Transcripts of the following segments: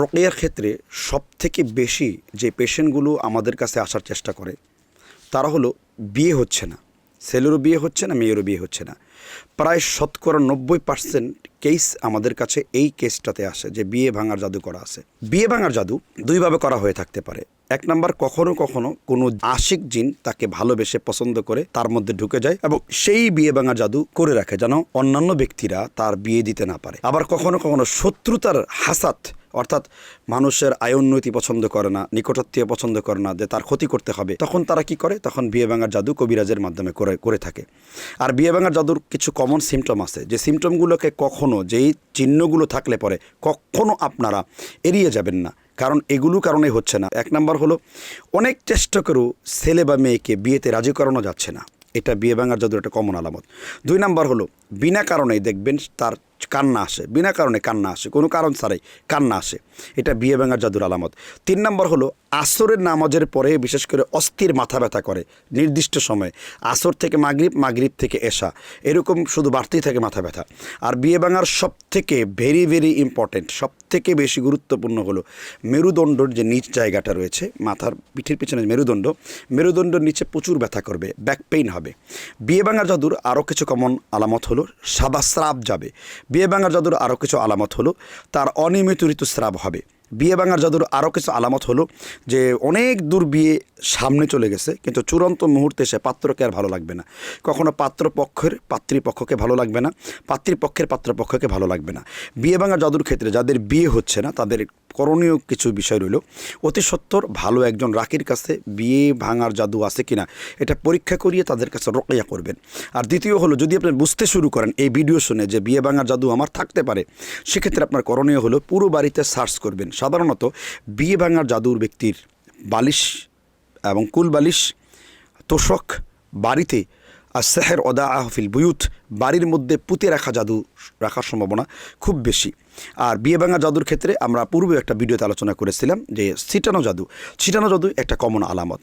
রোকেয়ার ক্ষেত্রে সবথেকে বেশি যে পেশেন্টগুলো আমাদের কাছে আসার চেষ্টা করে, তারা হলো বিয়ে হচ্ছে না। ছেলেরও বিয়ে হচ্ছে না, মেয়েরও বিয়ে হচ্ছে না। প্রায় শতকরা নব্বই পার্সেন্ট কেস আমাদের কাছে এই কেসটাতে আসে যে বিয়ে ভাঙার জাদু করা আছে। বিয়ে ভাঙার জাদু দুইভাবে করা হয়ে থাকতে পারে। এক নাম্বার, কখনো কখনো কোনো আশিক জিন তাকে ভালোবেসে পছন্দ করে তার মধ্যে ঢুকে যায় এবং সেই বিয়ে ভাঙার জাদু করে রাখে যেন অন্যান্য ব্যক্তিরা তার বিয়ে দিতে না পারে। আবার কখনো কখনো শত্রুতার হাসাত অর্থাৎ মানুষের আয়োন্নতি পছন্দ করে না নিকটাত্মীয় পছন্দ করে না যে তার ক্ষতি করতে হবে, তখন তারা কি করে? তখন বিয়ে ভাঙার জাদু কবিরাজের মাধ্যমে করে করে থাকে। আর বিয়ে ভাঙার জাদুর কিছু কমন সিমটম আছে, যে সিমটমগুলোকে কখনো যেই চিহ্নগুলো থাকলে পরে কখনো আপনারা এড়িয়ে যাবেন না। কারণ এগুলো কারণে হচ্ছে না। এক নাম্বার হলো, অনেক চেষ্টা করেও ছেলে বা মেয়েকে বিয়েতে রাজি করানো যাচ্ছে না। এটা বিয়ে ভাঙার জাদুর একটা কমন আলামত। দুই নাম্বার হলো, বিনা কারণেই দেখবেন তার কান্না আসে, বিনা কারণে কান্না আসে, কোনো কারণ ছাড়াই কান্না আসে। এটা বিয়ে ভাঙার জাদুর আলামত। তিন নম্বর হলো, আসরের নামাজের পরে বিশেষ করে অস্থির মাথা ব্যথা করে, নির্দিষ্ট সময়ে। আসর থেকে মাগরিব মাগরিব থেকে এসা এরকম শুধু বাড়তেই থাকে মাথা ব্যথা। আর বিয়ে ভাঙার সব থেকে ভেরি ভেরি ইম্পর্টেন্ট সব থেকে বেশি গুরুত্বপূর্ণ হলো মেরুদণ্ডর যে নিচ জায়গাটা রয়েছে, মাথার পিঠের পিছনে মেরুদণ্ড, মেরুদণ্ডের নিচে প্রচুর ব্যথা করবে ব্যাক পেইন হবে। বিয়ে ভাঙার জাদুর আরও কিছু কমন আলামত হলো, সাদা স্রাব যাবে। বিয়ে ভাঙার জাদুর আরও কিছু আলামত হলো, তার অনিয়মিত ঋতুস্রাব হবে। বিয়ে ভাঙার জাদুর আরও কিছু আলামত হলো যে অনেক দূর বিয়ে সামনে চলে গেছে, কিন্তু চূড়ান্ত মুহূর্তে সে পাত্রকে আর ভালো লাগবে না। কখনো পাত্রপক্ষের পাত্রীপক্ষকে ভালো লাগবে না পাত্রীপক্ষের পাত্রপক্ষকে ভালো লাগবে না। বিয়ে ভাঙার জাদুর ক্ষেত্রে যাদের বিয়ে হচ্ছে না, তাদের করণীয় কিছু বিষয় রইল। অতি সত্বর ভালো একজন রাকির কাছে বিয়ে ভাঙার জাদু আছে কিনা, এটা পরীক্ষা করিয়ে তাদের কাছে রোকেয়া করবেন। আর দ্বিতীয় হলো, যদি আপনি বুঝতে শুরু করেন এই ভিডিও শুনে যে বিয়ে ভাঙার জাদু আমার থাকতে পারে, সেক্ষেত্রে আপনার করণীয় হলো পুরো বাড়িতে সার্চ করবেন। সাধারণত বিয়ে ভাঙার জাদুর ব্যক্তির বালিশ এবং কুল বালিশ তোষক বাড়িতে আর সেহের অদা আহফিল বুয়ুত, বাড়ির মধ্যে পুঁতে রাখা জাদু রাখার সম্ভাবনা খুব বেশি। আর বিয়ে ভাঙা জাদুর ক্ষেত্রে আমরা পূর্বে একটা ভিডিওতে আলোচনা করেছিলাম যে ছিটানো জাদু ছিটানো জাদু একটা কমন আলামত।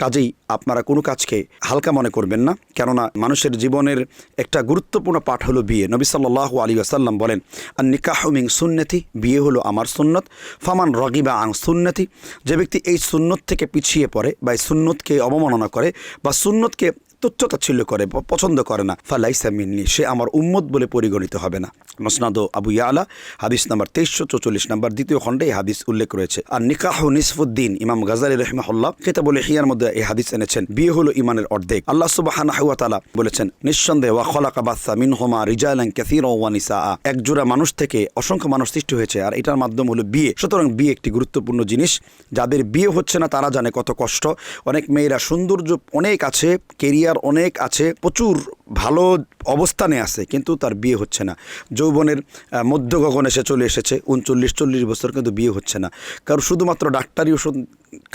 কাজেই আপনারা কোনো কাজকে হালকা মনে করবেন না, কেননা মানুষের জীবনের একটা গুরুত্বপূর্ণ পাঠ হলো বিয়ে। নবী সাল্লাহ আলী আসাল্লাম বলেন আর নিকাহমিং সুন্নতি, বিয়ে হলো আমার সুন্নত। ফামান রগিবা আং সুন্নতি, যে ব্যক্তি এই সুন্নত থেকে পিছিয়ে পড়ে বা এই সুন্নতকে অবমাননা করে বা সুন্নতকে তুচ্ছতাচ্ছিল্য করে পছন্দ করে না। ফালাইসা মিন্নি, সে আমার উম্মত বলে পরিগণিত হবে না। মসনাদ আবু ইয়ালা, হাদিস নাম্বার তেইশশো চৌচল্লিশ নাম্বার দ্বিতীয় খণ্ডে এই হাদিস উল্লেখ রয়েছে। আর নিকাহ নিসফুদ্দিন, ইমাম গাজালি রহমাহুল্লাহ বলে হিয়ার মধ্যে এই হাদিস এনেছেন, বিয়ে হলো ইমানের অর্ধেক। আল্লাহ সুবাহানা তালা বলেছেন, নিঃসন্দেহ, ওয়া খলাকা বাসা মিন হোমা রিজালান ক্যাসির ওয়া নিসা এক জোড়া মানুষ থেকে অসংখ্য মানুষ সৃষ্টি হয়েছে, আর এটার মাধ্যম হলো বিয়ে। সুতরাং বিয়ে একটি গুরুত্বপূর্ণ জিনিস। যাদের বিয়ে হচ্ছে না, তারা জানে কত কষ্ট। অনেক মেয়েরা সৌন্দর্য অনেক আছে, কেরিয়ার অনেক আছে, প্রচুর ভালো অবস্থানে আছে, কিন্তু তার বিয়ে হচ্ছে না। যৌবনের মধ্য গগন এসে চলে এসেছে, উনচল্লিশ, চল্লিশ বছর কিন্তু বিয়ে হচ্ছে না। কারণ শুধুমাত্র ডাক্তারি ওষুধ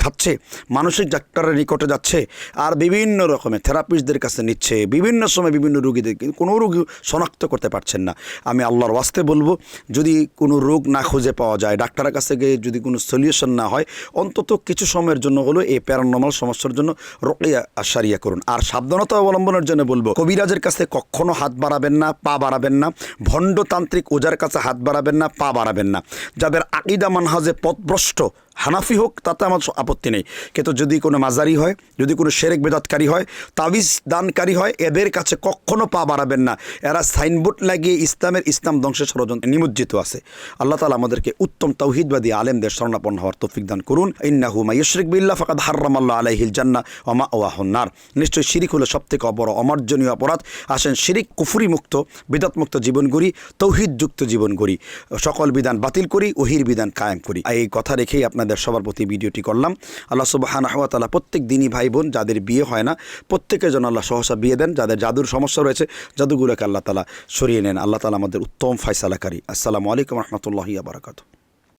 খাচ্ছে, মানসিক ডাক্তারের নিকটে যাচ্ছে আর বিভিন্ন রকমের থেরাপিস্টদের কাছে নিচ্ছে, বিভিন্ন সময় বিভিন্ন রুগীদের, কিন্তু কোনো রোগী শনাক্ত করতে পারছেন না। আমি আল্লাহর ওয়াস্তে বলব, যদি কোনো রোগ না খুঁজে পাওয়া যায়, ডাক্তারের কাছে গিয়ে যদি কোনো সলিউশন না হয়, অন্তত কিছু সময়ের জন্য হলো এই প্যারানর্মাল সমস্যার জন্য রোকিয়া সারিয়া করুন। আর সাবধানতা অবলম্বনের জন্য বলব, কবিরাজের কাছে কখনো হাত বাড়াবেন না, পা বাড়াবেন না, ভণ্ডতান্ত্রিক ওজার কাছে হাত বাড়াবেন না, পা বাড়াবেন না। যাদের আকিদা মানহাজে পথভ্রষ্ট হানাফি হোক, তাতে আমার আপত্তি নেই। কিন্তু যদি কোনো মাজারি হয়, যদি কোনো সেরেক বেদাতকারী হয়, তাবিজ দানকারী হয়, এদের কাছে কখনো পা বাড়াবেন না। এরা সাইনবোর্ড লাগিয়ে ইসলামের ইসলাম ধ্বংসের ষড়যন্ত্রে নিমজ্জিত আছে। আল্লাহ তালা আমাদেরকে উত্তম তৌহিদবাদী আলেমদের শরণাপন্ন হওয়ার তৌফিক দান করুন। ইন্নাহু মাইশরিক বিল্লাহ ফাকাদ হার্রামাল্লাহ আলাইহিল জান্না ওমা ওয়াহন্নার নিশ্চয়ই শিরিক হলো সব থেকে বড় অমার্জনীয় অপরাধ। আসেন শিরিক, কুফুরি মুক্ত বিদাত মুক্ত জীবন গড়ি, তৌহিদযুক্ত জীবন গড়ি। সকল বিধান বাতিল করি, ওহির বিধান কায়েম করি। এই কথা রেখেই আপনাদের সবার প্রতি ভিডিওটি করলাম। আল্লাহ সুবাহান তালা প্রত্যেক দিনই ভাই বোন যাদের বিয়ে হয় না, প্রত্যেকের জন্য আল্লাহ সহসা বিয়ে দেন। যাদের জাদুর সমস্যা রয়েছে, জাদুগুলোকে আল্লাহ তালা সরিয়ে নেন। আল্লাহ তালা আমাদের উত্তম ফাইসালাকারী আসসালামু আলাইকুম রহমতুল্লাহ বারাকাতু